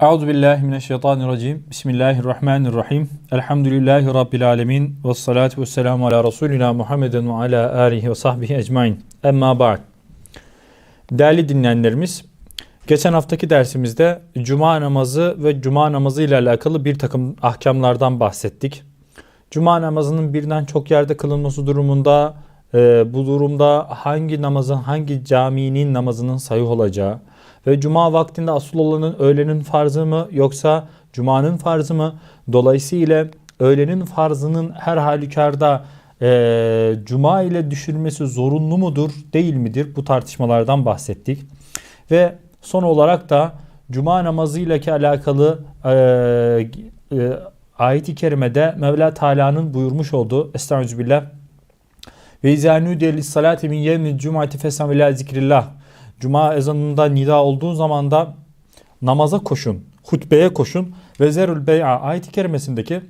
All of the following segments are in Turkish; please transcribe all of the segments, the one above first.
Euzu billahi mineşşeytanirracim. Bismillahirrahmanirrahim. Elhamdülillahi rabbil alamin ve salatu vesselamu ala resulina Muhammeden ve ala alihi ve sahbihi ecmaîn. Emma ba'd. Değerli dinleyenlerimiz, geçen haftaki dersimizde cuma namazı ve cuma namazı ile alakalı bir takım ahkamlardan bahsettik. Cuma namazının birden çok yerde kılınması durumunda e, bu durumda hangi namazın hangi caminin namazının sayı olacağı cuma vaktinde asıl olanın öğlenin farzı mı yoksa cumanın farzı mı? Dolayısıyla öğlenin farzının her halükarda e, cuma ile düşürmesi zorunlu mudur değil midir? Bu tartışmalardan bahsettik. Ve son olarak da cuma namazı ile alakalı e, e, ayet-i kerimede Mevla Teala'nın buyurmuş olduğu Estağfirullah ve izâ nûdiye salati min yevmil cum'ati fesam ila zikrillah. Cuma ezanında nida olduğu zaman da namaza koşun, hutbeye koşun ve zerül bey'a ayet-i kerimesindeki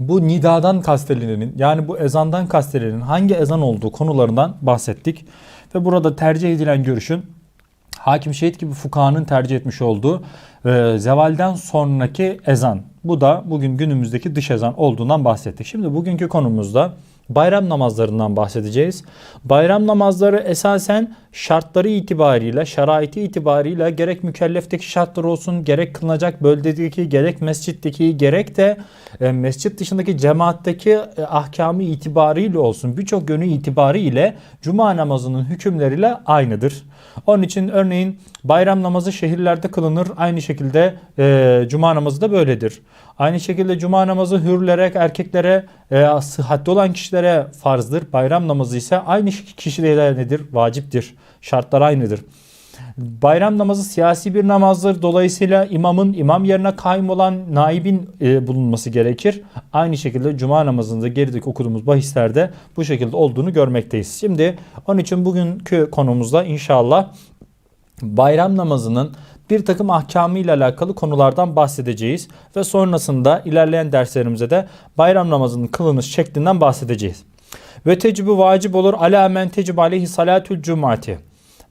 bu nidadan kastedilenin yani bu ezandan kastedilenin hangi ezan olduğu konularından bahsettik. Ve burada tercih edilen görüşün Hakim Şehit gibi fukahanın tercih etmiş olduğu e, zevalden sonraki ezan. Bu da bugün günümüzdeki dış ezan olduğundan bahsettik. Şimdi bugünkü konumuzda bayram namazlarından bahsedeceğiz. Bayram namazları esasen şartları itibariyle, şeraiti itibariyle gerek mükellefteki şartlar olsun, gerek kılınacak bölgedeki, gerek mescitteki, gerek de e, mescit dışındaki cemaatteki e, ahkamı itibariyle olsun, birçok yönü itibariyle cuma namazının hükümleriyle aynıdır. Onun için örneğin bayram namazı şehirlerde kılınır. Aynı şekilde e, cuma namazı da böyledir. Aynı şekilde cuma namazı hürlere, erkeklere, e, sıhhatli olan kişilere farzdır. Bayram namazı ise aynı kişilere nedir? Vaciptir. Şartlar aynıdır. Bayram namazı siyasi bir namazdır. Dolayısıyla imamın imam yerine kaim olan naibin e, bulunması gerekir. Aynı şekilde cuma namazında gerideki okuduğumuz bahislerde bu şekilde olduğunu görmekteyiz. Şimdi onun için bugünkü konumuzda inşallah bayram namazının bir takım ahkamı ile alakalı konulardan bahsedeceğiz. Ve sonrasında ilerleyen derslerimize de bayram namazının kılınış şeklinden bahsedeceğiz. Ve tecibi vacip olur ala men tecib aleyhi salatül cumati.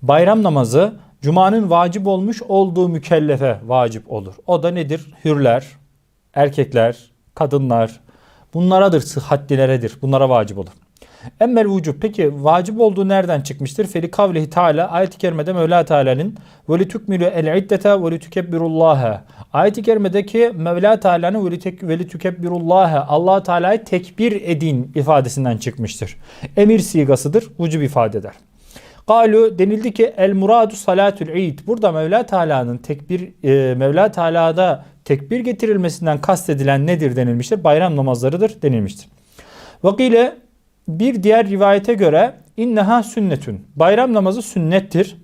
Bayram namazı Cuma'nın vacip olmuş olduğu mükellefe vacip olur. O da nedir? Hürler, erkekler, kadınlar bunlaradır, sıhhatlileredir. Bunlara vacip olur. Emmel vücub. Peki vacip olduğu nereden çıkmıştır? Feli kavlihi Teala ayet-i kerimede Mevla Teala'nın ve li tukmilu el iddete ve li tukebbirullaha. Ayet-i kerimedeki Mevla Teala'nın ve li tukebbirullaha Allah Teala'yı tekbir edin ifadesinden çıkmıştır. Emir sigasıdır. Vücub ifade eder. Galu denildi ki el muradu salatül id. Burada Mevla Teala'nın tekbir e, Mevla Teala'da tekbir getirilmesinden kastedilen nedir denilmiştir? Bayram namazlarıdır denilmiştir. Vakile bir diğer rivayete göre inneha sünnetün. Bayram namazı sünnettir.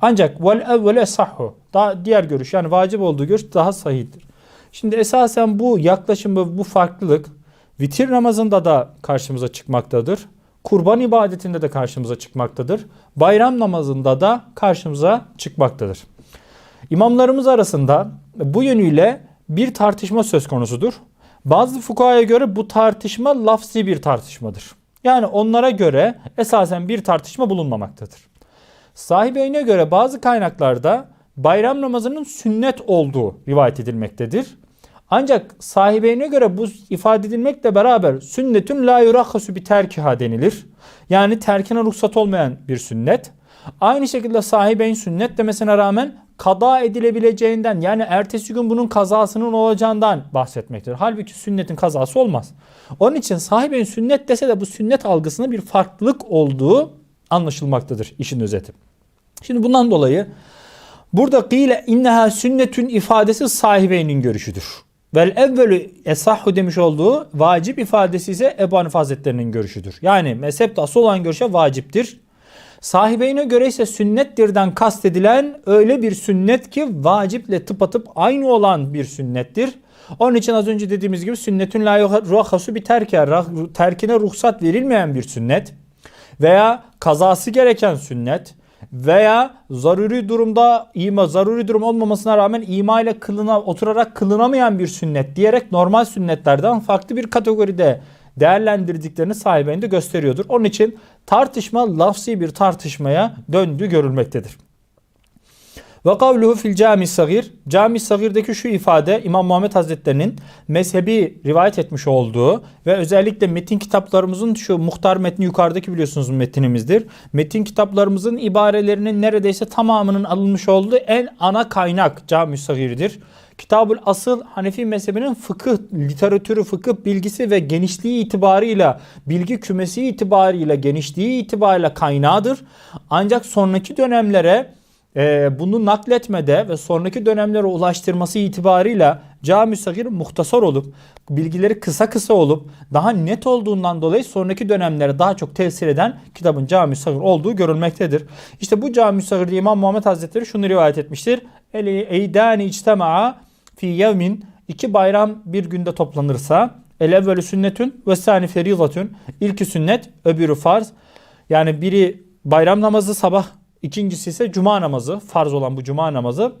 Ancak vel evvel esahhu. Daha diğer görüş yani vacip olduğu görüş daha sahihtir. Şimdi esasen bu yaklaşım ve bu farklılık vitir namazında da karşımıza çıkmaktadır. Kurban ibadetinde de karşımıza çıkmaktadır. Bayram namazında da karşımıza çıkmaktadır. İmamlarımız arasında bu yönüyle bir tartışma söz konusudur. Bazı fukahaya göre bu tartışma lafzi bir tartışmadır. Yani onlara göre esasen bir tartışma bulunmamaktadır. Sahibeyne göre bazı kaynaklarda bayram namazının sünnet olduğu rivayet edilmektedir. Ancak sahibeyne göre bu ifade edilmekle beraber sünnetün la yurakhasu bir terkiha denilir. Yani terkine ruhsat olmayan bir sünnet. Aynı şekilde sahibeyn sünnet demesine rağmen kada edilebileceğinden yani ertesi gün bunun kazasının olacağından bahsetmektedir. Halbuki sünnetin kazası olmaz. Onun için sahibeyn sünnet dese de bu sünnet algısında bir farklılık olduğu anlaşılmaktadır işin özeti. Şimdi bundan dolayı burada kıyle inneha sünnetün ifadesi sahibeynin görüşüdür. Vel evvelü esahhu demiş olduğu vacip ifadesi ise Ebu Hanife Hazretleri'nin görüşüdür. Yani mezhepte asıl olan görüşe vaciptir. Sahibeyine göre ise sünnettirden kastedilen öyle bir sünnet ki vaciple tıpatıp aynı olan bir sünnettir. Onun için az önce dediğimiz gibi sünnetün la ruhasu bir terke, terkine ruhsat verilmeyen bir sünnet veya kazası gereken sünnet veya zaruri durumda ima zaruri durum olmamasına rağmen ima ile kılına oturarak kılınamayan bir sünnet diyerek normal sünnetlerden farklı bir kategoride değerlendirdiklerini sahibinde gösteriyordur. Onun için tartışma lafsi bir tartışmaya döndüğü görülmektedir. Ve kavluhu fil cami sagir. Cami sagirdeki şu ifade İmam Muhammed Hazretlerinin mezhebi rivayet etmiş olduğu ve özellikle metin kitaplarımızın şu muhtar metni yukarıdaki biliyorsunuz metinimizdir. Metin kitaplarımızın ibarelerinin neredeyse tamamının alınmış olduğu en ana kaynak cami sagirdir. Kitabul Asıl Hanefi mezhebinin fıkıh, literatürü, fıkıh bilgisi ve genişliği itibarıyla, bilgi kümesi itibarıyla, genişliği itibarıyla kaynağıdır. Ancak sonraki dönemlere e, bunu nakletmede ve sonraki dönemlere ulaştırması itibarıyla cami sagir muhtasar olup bilgileri kısa kısa olup daha net olduğundan dolayı sonraki dönemlere daha çok tesir eden kitabın cami sagir olduğu görülmektedir. İşte bu cami sagirde İmam Muhammed Hazretleri şunu rivayet etmiştir. El eydani içtema'a fi yevmin iki bayram bir günde toplanırsa el evvelü sünnetün ve sani ferizatün ilki sünnet öbürü farz. Yani biri bayram namazı sabah ikincisi ise cuma namazı farz olan bu cuma namazı.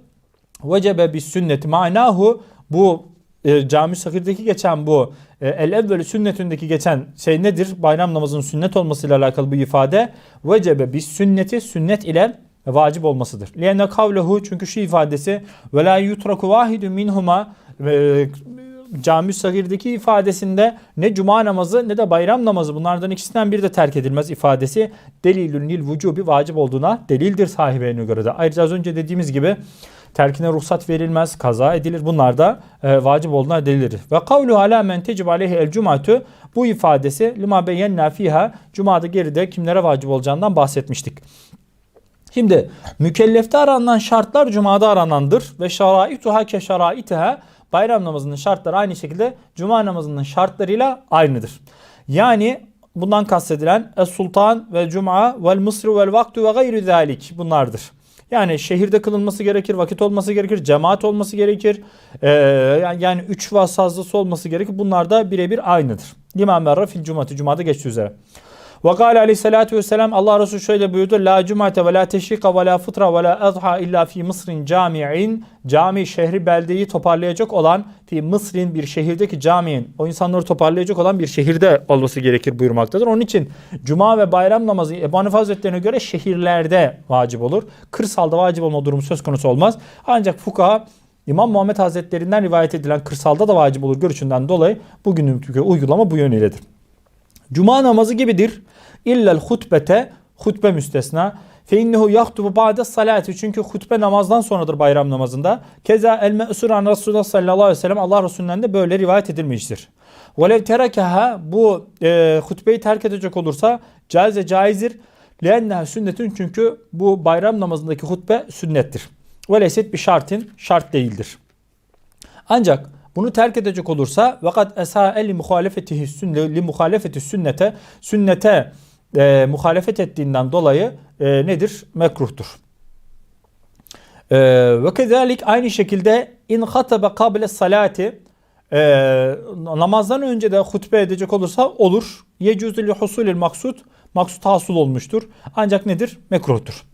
Vecebe bis sünneti manahu bu e, cami sakirdeki geçen bu e, el evvelü sünnetündeki geçen şey nedir? Bayram namazının sünnet olmasıyla alakalı bu ifade. Vecebe bis sünneti sünnet ile vacip olmasıdır. Liyenne kavlehu çünkü şu ifadesi ve la yutraku vahidun minhuma e, cami sagirdeki ifadesinde ne cuma namazı ne de bayram namazı bunlardan ikisinden biri de terk edilmez ifadesi delilün lil vücubi vacip olduğuna delildir sahibine göre de. Ayrıca az önce dediğimiz gibi terkine ruhsat verilmez, kaza edilir. Bunlar da e, vacip olduğuna delildir. Ve kavlu ala men tecib aleyhi el cumatü bu ifadesi lima beyenna fiha cumada geride kimlere vacip olacağından bahsetmiştik. Şimdi mükellefte aranan şartlar cumada aranandır ve şaraituha ke şaraitiha bayram namazının şartları aynı şekilde cuma namazının şartlarıyla aynıdır. Yani bundan kastedilen es sultan ve cuma vel mısru vel vaktu ve gayri zalik bunlardır. Yani şehirde kılınması gerekir, vakit olması gerekir, cemaat olması gerekir. Ee, yani üç vas fazlası olması gerekir. Bunlar da birebir aynıdır. Liman merra fil cumati, cumada geçti üzere. Ve gâle aleyhissalâtu vesselam Allah Resulü şöyle buyurdu. La cumate ve la teşrika ve la fıtra ve la azha illa fi Mısır'ın cami'in. Cami şehri beldeyi toparlayacak olan fi Mısır'ın bir şehirdeki camiin o insanları toparlayacak olan bir şehirde olması gerekir buyurmaktadır. Onun için cuma ve bayram namazı Ebu Hanife Hazretleri'ne göre şehirlerde vacip olur. Kırsalda vacip olma durumu söz konusu olmaz. Ancak fukaha İmam Muhammed Hazretlerinden rivayet edilen kırsalda da vacip olur görüşünden dolayı bugünkü uygulama bu yöneyledir. Cuma namazı gibidir. İllel hutbete hutbe müstesna. Fe innehu yahtubu ba'de salati. Çünkü hutbe namazdan sonradır bayram namazında. Keza el me'sur an Resulullah sallallahu aleyhi ve sellem Allah Resulü'nden de böyle rivayet edilmiştir. Velev terekeha bu e, hutbeyi terk edecek olursa caize caizdir. Lenneha sünnetin çünkü bu bayram namazındaki hutbe sünnettir. Ve leyset bir şartın şart değildir. Ancak bunu terk edecek olursa vakat esa li muhalefetihi sünne li muhalefeti sünnete sünnete e, muhalefet ettiğinden dolayı e, nedir? Mekruhtur. E, ve kezalik aynı şekilde in hatabe kable salati e, namazdan önce de hutbe edecek olursa olur. Yecuzu li husulil maksud maksud hasıl olmuştur. Ancak nedir? Mekruhtur.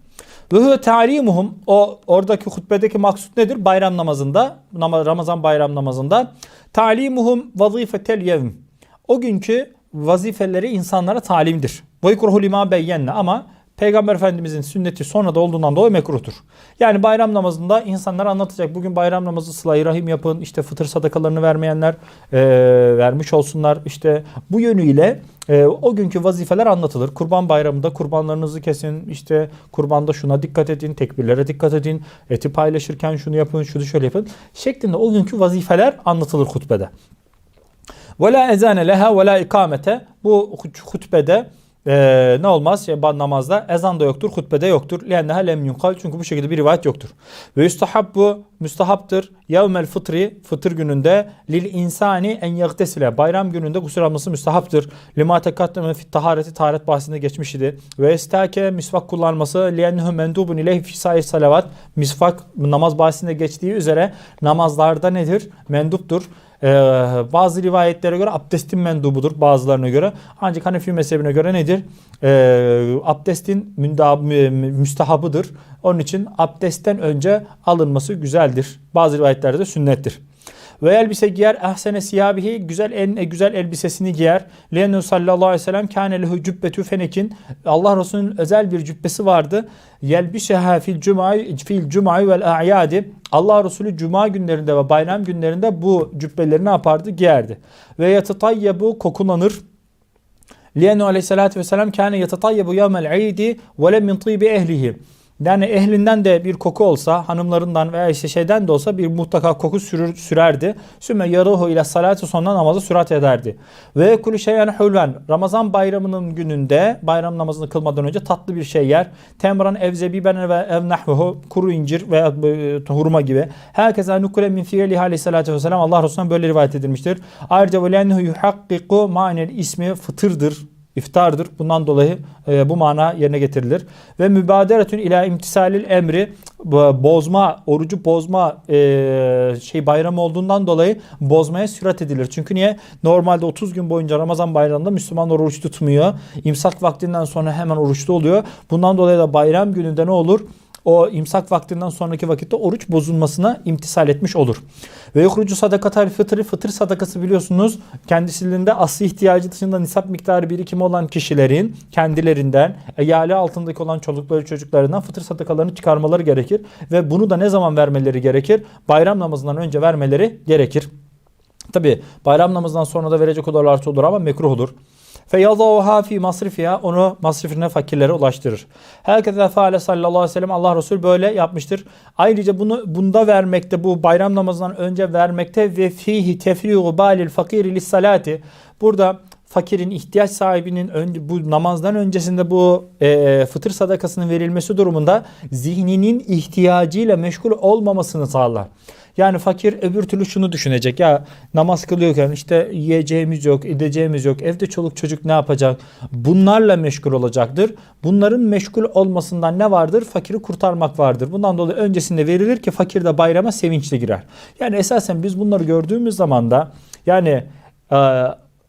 Ve huve ta'limuhum o oradaki hutbedeki maksut nedir? Bayram namazında, Ramazan bayram namazında ta'limuhum vazifetel yevm. O günkü vazifeleri insanlara talimdir. Ve yukruhu lima beyyenne ama Peygamber Efendimizin sünneti sonra da olduğundan dolayı mekruhtur. Yani bayram namazında insanlar anlatacak. Bugün bayram namazı sıla rahim yapın. işte fıtır sadakalarını vermeyenler e, vermiş olsunlar. İşte bu yönüyle e, o günkü vazifeler anlatılır. Kurban bayramında kurbanlarınızı kesin. işte kurbanda şuna dikkat edin. Tekbirlere dikkat edin. Eti paylaşırken şunu yapın. Şunu şöyle yapın. Şeklinde o günkü vazifeler anlatılır hutbede. Ve la ezane leha ve ikamete. Bu hutbede ee, ne olmaz? Namazda ezan da yoktur, hutbede yoktur. Lienneha lem yunkal. Çünkü bu şekilde bir rivayet yoktur. Ve bu müstahaptır. Yevmel fıtri, fıtır gününde lil insani en yagtesile. Bayram gününde gusül alması müstahaptır. Lima tekaddeme fit tahareti, taharet bahsinde geçmiş idi. Ve estake misvak kullanması liennehu mendubun ileyhi fi sayir salavat. Misvak namaz bahsinde geçtiği üzere namazlarda nedir? Menduptur. Ee, bazı rivayetlere göre abdestin mendubudur bazılarına göre. Ancak Hanefi mezhebine göre nedir? Ee, abdestin müstahabıdır. Onun için abdestten önce alınması güzeldir. Bazı rivayetlerde de sünnettir. Ve elbise giyer ahsene siyabihi güzel en e, güzel elbisesini giyer. Lennu sallallahu aleyhi ve sellem kâne lehu cübbetü fenekin. Allah Resulü'nün özel bir cübbesi vardı. Yelbiseha fil cumay fil cumay vel a'yadi. Allah Resulü cuma günlerinde ve bayram günlerinde bu cübbeleri ne yapardı? Giyerdi. Ve yatatayyabu kokulanır. Liyenu aleyhissalatü vesselam kâne yatatayyabu yevmel idi ve lem min tîbi ehlihi. Yani ehlinden de bir koku olsa, hanımlarından veya işte şeyden de olsa bir mutlaka koku sürür, sürerdi. Sümme yaruhu ile salatu sonra namazı sürat ederdi. Ve kulü şeyen hulven. Ramazan bayramının gününde bayram namazını kılmadan önce tatlı bir şey yer. Temran ev zebiben ve ev nahvuhu kuru incir veya e, hurma gibi. Herkese nukule min fiilihi aleyhissalatü vesselam Allah Resulü'nden böyle rivayet edilmiştir. Ayrıca ve lennehu yuhakkiku manel ismi fıtırdır iftardır. Bundan dolayı e, bu mana yerine getirilir. Ve mübaderetün ila imtisalil emri bozma, orucu bozma e, şey bayramı olduğundan dolayı bozmaya sürat edilir. Çünkü niye? Normalde 30 gün boyunca Ramazan bayramında Müslümanlar oruç tutmuyor. İmsak vaktinden sonra hemen oruçlu oluyor. Bundan dolayı da bayram gününde ne olur? O imsak vaktinden sonraki vakitte oruç bozulmasına imtisal etmiş olur. Ve yukrucu sadakatal fıtırı fıtır sadakası biliyorsunuz kendisinde asli ihtiyacı dışında nisap miktarı birikimi olan kişilerin kendilerinden eyali altındaki olan çocukları çocuklarından fıtır sadakalarını çıkarmaları gerekir. Ve bunu da ne zaman vermeleri gerekir? Bayram namazından önce vermeleri gerekir. Tabi bayram namazından sonra da verecek olurlarsa olur ama mekruh olur. Feyadâuhâ fî masrifiha onu masrifine fakirlere ulaştırır. Herkese faale sallallahu aleyhi ve sellem Allah Resulü böyle yapmıştır. Ayrıca bunu bunda vermekte bu bayram namazından önce vermekte ve fihi tefriğu balil fakiri salati. Burada fakirin ihtiyaç sahibinin önce, bu namazdan öncesinde bu e, fıtır sadakasının verilmesi durumunda zihninin ihtiyacıyla meşgul olmamasını sağlar. Yani fakir öbür türlü şunu düşünecek. Ya namaz kılıyorken işte yiyeceğimiz yok, edeceğimiz yok. Evde çoluk çocuk ne yapacak? Bunlarla meşgul olacaktır. Bunların meşgul olmasından ne vardır? Fakiri kurtarmak vardır. Bundan dolayı öncesinde verilir ki fakir de bayrama sevinçle girer. Yani esasen biz bunları gördüğümüz zaman da yani e,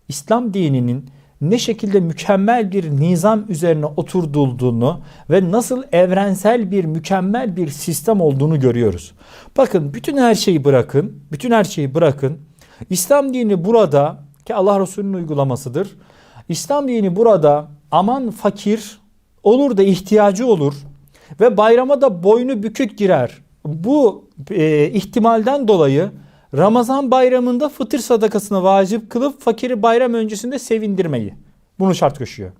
İslam dininin ne şekilde mükemmel bir nizam üzerine oturduğunu ve nasıl evrensel bir mükemmel bir sistem olduğunu görüyoruz. Bakın bütün her şeyi bırakın, bütün her şeyi bırakın. İslam dini burada ki Allah Resulü'nün uygulamasıdır. İslam dini burada aman fakir olur da ihtiyacı olur ve bayrama da boynu bükük girer. Bu e, ihtimalden dolayı Ramazan bayramında fıtır sadakasını vacip kılıp fakiri bayram öncesinde sevindirmeyi. Bunu şart koşuyor.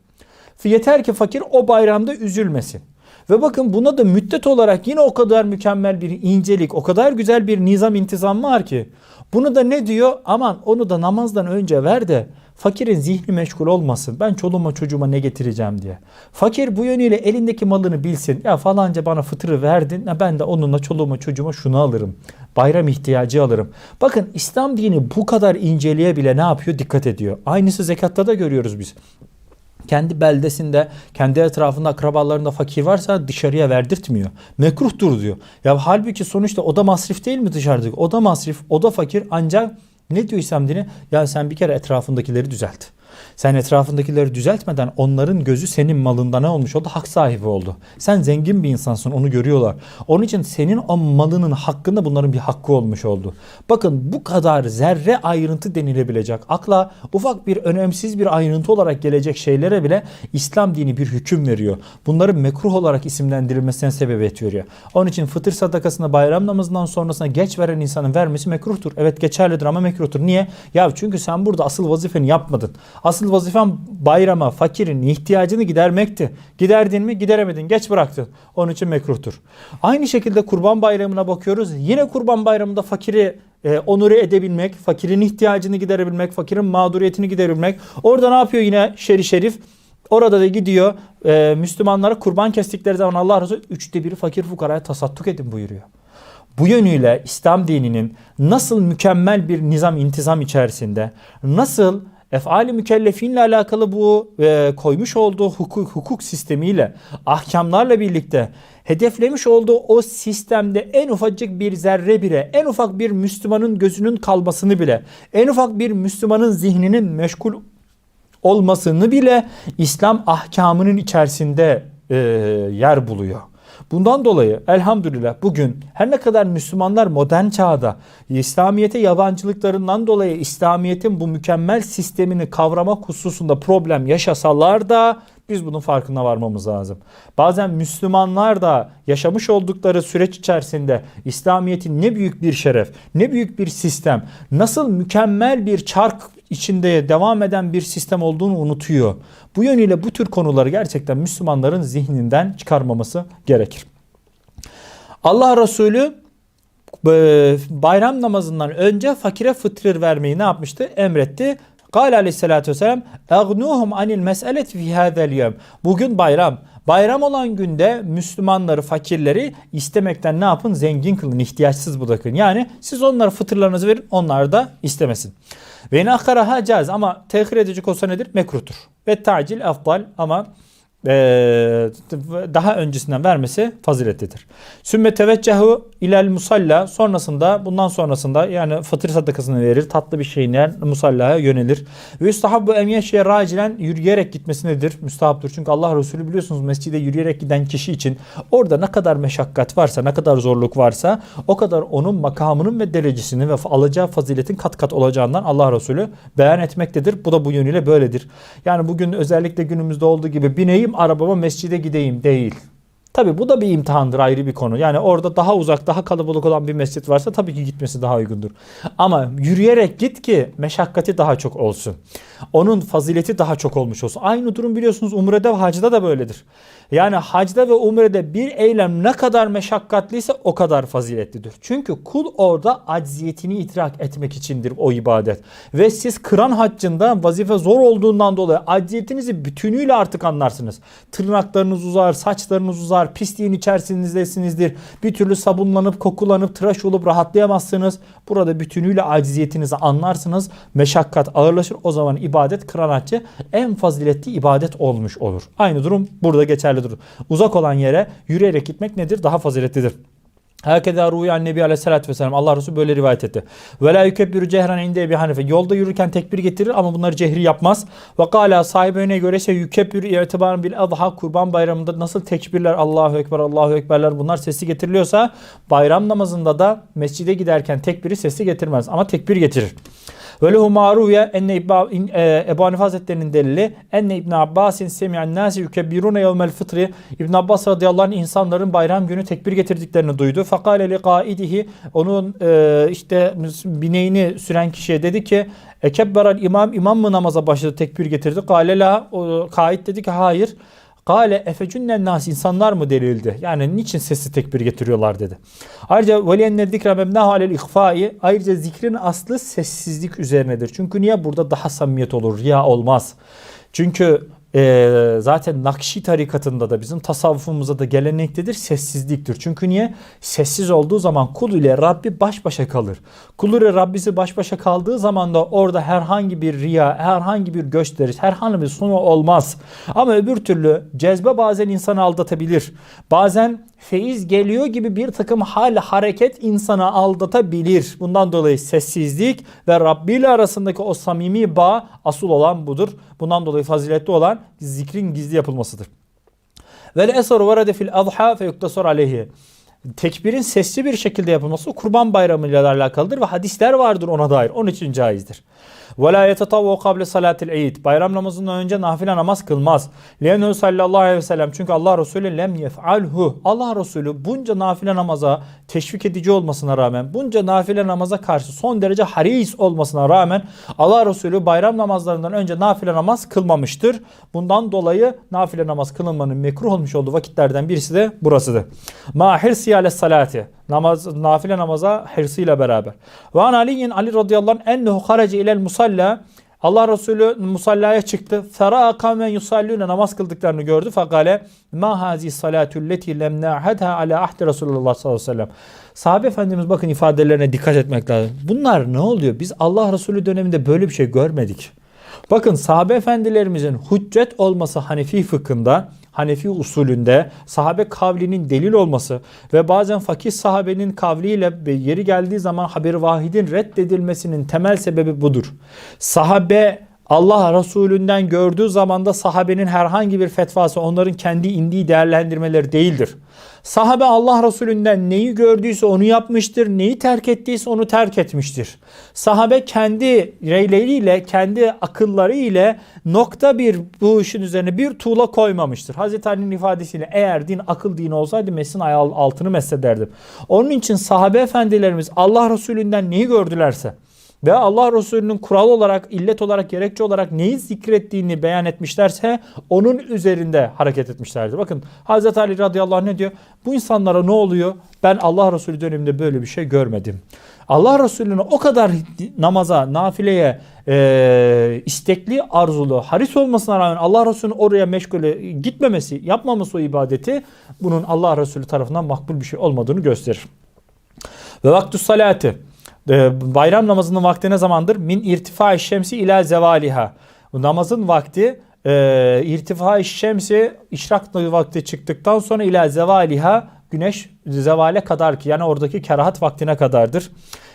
Yeter ki fakir o bayramda üzülmesin. Ve bakın buna da müddet olarak yine o kadar mükemmel bir incelik, o kadar güzel bir nizam intizam var ki. Bunu da ne diyor? Aman onu da namazdan önce ver de fakirin zihni meşgul olmasın. Ben çoluğuma çocuğuma ne getireceğim diye. Fakir bu yönüyle elindeki malını bilsin. Ya falanca bana fıtırı verdin. Ya ben de onunla çoluğuma çocuğuma şunu alırım. Bayram ihtiyacı alırım. Bakın İslam dini bu kadar inceliğe bile ne yapıyor? Dikkat ediyor. Aynısı zekatta da görüyoruz biz kendi beldesinde, kendi etrafında akrabalarında fakir varsa dışarıya verdirtmiyor. Mekruhtur diyor. Ya halbuki sonuçta o da masrif değil mi dışarıdaki? O da masrif, o da fakir ancak ne diyor İslam dini? Ya sen bir kere etrafındakileri düzelt. Sen etrafındakileri düzeltmeden onların gözü senin malında ne olmuş oldu? Hak sahibi oldu. Sen zengin bir insansın onu görüyorlar. Onun için senin o malının hakkında bunların bir hakkı olmuş oldu. Bakın bu kadar zerre ayrıntı denilebilecek. Akla ufak bir önemsiz bir ayrıntı olarak gelecek şeylere bile İslam dini bir hüküm veriyor. Bunların mekruh olarak isimlendirilmesine sebebiyet veriyor. Onun için fıtır sadakasını bayram namazından sonrasına geç veren insanın vermesi mekruhtur. Evet geçerlidir ama mekruhtur. Niye? Ya çünkü sen burada asıl vazifeni yapmadın. Asıl vazifem bayrama fakirin ihtiyacını gidermekti. Giderdin mi? Gideremedin. Geç bıraktın. Onun için mekruhtur. Aynı şekilde kurban bayramına bakıyoruz. Yine kurban bayramında fakiri e, onure edebilmek, fakirin ihtiyacını giderebilmek, fakirin mağduriyetini giderebilmek. Orada ne yapıyor yine şeri şerif? Orada da gidiyor e, Müslümanlara kurban kestikleri zaman Allah Resulü üçte biri fakir fukaraya tasadduk edin buyuruyor. Bu yönüyle İslam dininin nasıl mükemmel bir nizam intizam içerisinde, nasıl efali mükellefinle alakalı bu e, koymuş olduğu hukuk, hukuk sistemiyle, ahkamlarla birlikte hedeflemiş olduğu o sistemde en ufacık bir zerre bile, en ufak bir Müslümanın gözünün kalmasını bile, en ufak bir Müslümanın zihninin meşgul olmasını bile İslam ahkamının içerisinde e, yer buluyor. Bundan dolayı elhamdülillah bugün her ne kadar Müslümanlar modern çağda İslamiyet'e yabancılıklarından dolayı İslamiyet'in bu mükemmel sistemini kavramak hususunda problem yaşasalar da biz bunun farkına varmamız lazım. Bazen Müslümanlar da yaşamış oldukları süreç içerisinde İslamiyet'in ne büyük bir şeref, ne büyük bir sistem, nasıl mükemmel bir çark içinde devam eden bir sistem olduğunu unutuyor. Bu yönüyle bu tür konuları gerçekten Müslümanların zihninden çıkarmaması gerekir. Allah Resulü e, bayram namazından önce fakire fıtır vermeyi ne yapmıştı? Emretti. Kale aleyhissalatü vesselam Agnuhum anil mes'elet fi hadel Bugün bayram. Bayram olan günde Müslümanları, fakirleri istemekten ne yapın? Zengin kılın, ihtiyaçsız bırakın. Yani siz onlara fıtırlarınızı verin, onlar da istemesin. Ve in akaraha caz ama tehir edecek olsa nedir? Mekruhtur. Ve tacil afdal ama daha öncesinden vermesi faziletlidir. Sümme teveccühü ilel musalla sonrasında bundan sonrasında yani fıtır sadakasını verir. Tatlı bir yer musallaya yönelir. Ve üstahabbu emyeşe racilen yürüyerek gitmesi nedir? Müstahaptır. Çünkü Allah Resulü biliyorsunuz mescide yürüyerek giden kişi için orada ne kadar meşakkat varsa ne kadar zorluk varsa o kadar onun makamının ve derecesini ve alacağı faziletin kat kat olacağından Allah Resulü beyan etmektedir. Bu da bu yönüyle böyledir. Yani bugün özellikle günümüzde olduğu gibi bineyim arabama mescide gideyim değil. Tabi bu da bir imtihandır ayrı bir konu. Yani orada daha uzak daha kalabalık olan bir mescit varsa tabii ki gitmesi daha uygundur. Ama yürüyerek git ki meşakkati daha çok olsun. Onun fazileti daha çok olmuş olsun. Aynı durum biliyorsunuz umrede hacda da böyledir. Yani hacda ve umrede bir eylem ne kadar meşakkatliyse o kadar faziletlidir. Çünkü kul orada acziyetini idrak etmek içindir o ibadet. Ve siz kıran haccında vazife zor olduğundan dolayı acziyetinizi bütünüyle artık anlarsınız. Tırnaklarınız uzar, saçlarınız uzar, pisliğin içerisinizdesinizdir. Bir türlü sabunlanıp, kokulanıp, tıraş olup rahatlayamazsınız. Burada bütünüyle acziyetinizi anlarsınız. Meşakkat ağırlaşır. O zaman ibadet kıran haccı en faziletli ibadet olmuş olur. Aynı durum burada geçerlidir. Uzak olan yere yürüyerek gitmek nedir? Daha faziletlidir. Herkese ruyan Nebi Aleyhisselatü Vesselam Allah Resulü böyle rivayet etti. Ve la yukebbiru cehran inde Ebi Hanife. Yolda yürürken tekbir getirir ama bunları cehri yapmaz. Ve kâlâ sahibine göre ise yukebbiru itibaren bil adha kurban bayramında nasıl tekbirler Allahu Ekber Allahu Ekberler bunlar sesi getiriliyorsa bayram namazında da mescide giderken tekbiri sesi getirmez ama tekbir getirir. Ve lehu maruye enne Ebu Hanife Hazretleri'nin delili enne İbn Abbasin semi'an nasi yukebbirune yevmel fıtri İbn Abbas radıyallahu anh insanların bayram günü tekbir getirdiklerini duydu. Fakale li kaidihi onun e, işte bineğini süren kişiye dedi ki Ekebberal imam imam mı namaza başladı tekbir getirdi. Kale la kaid dedi ki hayır. Gale efecünnen nas insanlar mı delildi? Yani niçin sesli tekbir getiriyorlar dedi. Ayrıca veliyenne zikra mebnahu alel ihfai ayrıca zikrin aslı sessizlik üzerinedir. Çünkü niye burada daha samimiyet olur? Ya olmaz. Çünkü e, zaten Nakşi tarikatında da bizim tasavvufumuzda da gelenektedir sessizliktir. Çünkü niye? Sessiz olduğu zaman kul ile Rabbi baş başa kalır. Kul ile Rabbisi baş başa kaldığı zaman da orada herhangi bir riya, herhangi bir gösteriş, herhangi bir sunu olmaz. Ama öbür türlü cezbe bazen insanı aldatabilir. Bazen feyiz geliyor gibi bir takım hal hareket insana aldatabilir. Bundan dolayı sessizlik ve Rabbi ile arasındaki o samimi bağ asıl olan budur. Bundan dolayı faziletli olan zikrin gizli yapılmasıdır. Ve esaru varade fil adha fe yuktasar aleyhi. Tekbirin sesli bir şekilde yapılması kurban bayramı ile alakalıdır ve hadisler vardır ona dair. Onun için caizdir. Ve la yetetavvu kable salatil eid. Bayram namazından önce nafile namaz kılmaz. Liyenhu sallallahu aleyhi ve sellem. Çünkü Allah Resulü lem yef'alhu. Allah Resulü bunca nafile namaza teşvik edici olmasına rağmen, bunca nafile namaza karşı son derece haris olmasına rağmen Allah Resulü bayram namazlarından önce nafile namaz kılmamıştır. Bundan dolayı nafile namaz kılınmanın mekruh olmuş olduğu vakitlerden birisi de burasıdır. Ma hirsi salati namaz, nafile namaza hırsıyla beraber. Ve an Aliyin Ali radıyallahu anh ennehu harace ilel musalla Allah Resulü musallaya çıktı. Fera kamen yusallune namaz kıldıklarını gördü. Fakale ma hazi salatu leti lem na'hadha ala ahdi Resulullah sallallahu aleyhi ve sellem. Sahabe Efendimiz bakın ifadelerine dikkat etmek lazım. Bunlar ne oluyor? Biz Allah Resulü döneminde böyle bir şey görmedik. Bakın sahabe efendilerimizin hüccet olması Hanefi fıkhında Hanefi usulünde sahabe kavlinin delil olması ve bazen fakih sahabenin kavliyle yeri geldiği zaman haber vahidin reddedilmesinin temel sebebi budur. Sahabe Allah Resulünden gördüğü zamanda sahabenin herhangi bir fetvası onların kendi indiği değerlendirmeleri değildir. Sahabe Allah Resulünden neyi gördüyse onu yapmıştır, neyi terk ettiyse onu terk etmiştir. Sahabe kendi reyleriyle, kendi akılları ile nokta bir bu işin üzerine bir tuğla koymamıştır. Hazreti Ali'nin ifadesiyle eğer din akıl dini olsaydı mesin ayağı altını meshederdim. Onun için sahabe efendilerimiz Allah Resulünden neyi gördülerse ve Allah Resulü'nün kural olarak, illet olarak, gerekçe olarak neyi zikrettiğini beyan etmişlerse onun üzerinde hareket etmişlerdir. Bakın Hazreti Ali radıyallahu anh ne diyor? Bu insanlara ne oluyor? Ben Allah Resulü döneminde böyle bir şey görmedim. Allah Resulü'nün o kadar namaza, nafileye e, istekli, arzulu, haris olmasına rağmen Allah Resulü'nün oraya meşgule gitmemesi, yapmaması o ibadeti bunun Allah Resulü tarafından makbul bir şey olmadığını gösterir. Ve vaktu salati. Ee, bayram namazının vakti ne zamandır? Min irtifa şemsi ila zevaliha. Namazın vakti e, irtifa şemsi işrak vakti çıktıktan sonra ila zevaliha güneş zevale kadar ki yani oradaki kerahat vaktine kadardır.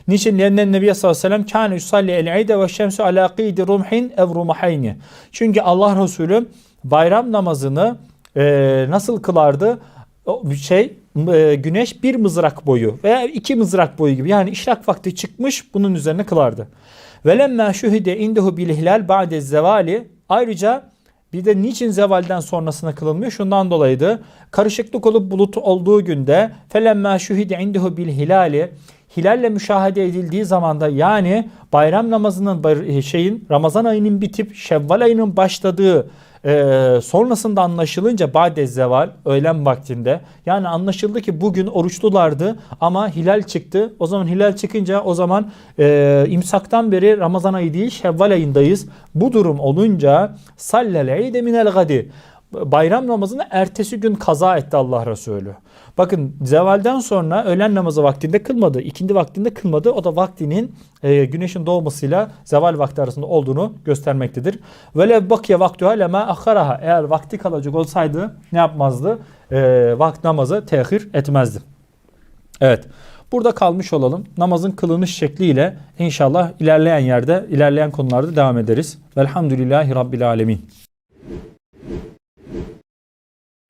Niçin? Lenne Nebiye sallallahu aleyhi ve sellem kâne yusalli el-ide ve şemsu ala qidi rumhin ev rumahayni. Çünkü Allah Resulü bayram namazını e, nasıl kılardı? O şey e, güneş bir mızrak boyu veya iki mızrak boyu gibi yani işrak vakti çıkmış bunun üzerine kılardı. Velemme şühide indehu bil hilal ba'de zevali ayrıca bir de niçin zevalden sonrasına kılınmıyor? Şundan dolayıydı. Karışıklık olup bulut olduğu günde felemme şühide indehu bil hilali hilalle müşahede edildiği zamanda yani bayram namazının şeyin Ramazan ayının bitip Şevval ayının başladığı e, sonrasında anlaşılınca bade zeval öğlen vaktinde yani anlaşıldı ki bugün oruçlulardı ama hilal çıktı. O zaman hilal çıkınca o zaman e, imsaktan beri Ramazan ayı değil Şevval ayındayız. Bu durum olunca sallel de minel gadi bayram namazını ertesi gün kaza etti Allah Resulü. Bakın zevalden sonra öğlen namazı vaktinde kılmadı. ikindi vaktinde kılmadı. O da vaktinin e, güneşin doğmasıyla zeval vakti arasında olduğunu göstermektedir. Vele bakya vaktüha lema aharaha. Eğer vakti kalacak olsaydı ne yapmazdı? E, vakt namazı tehir etmezdi. Evet. Burada kalmış olalım. Namazın kılınış şekliyle inşallah ilerleyen yerde, ilerleyen konularda devam ederiz. Velhamdülillahi Rabbil Alemin.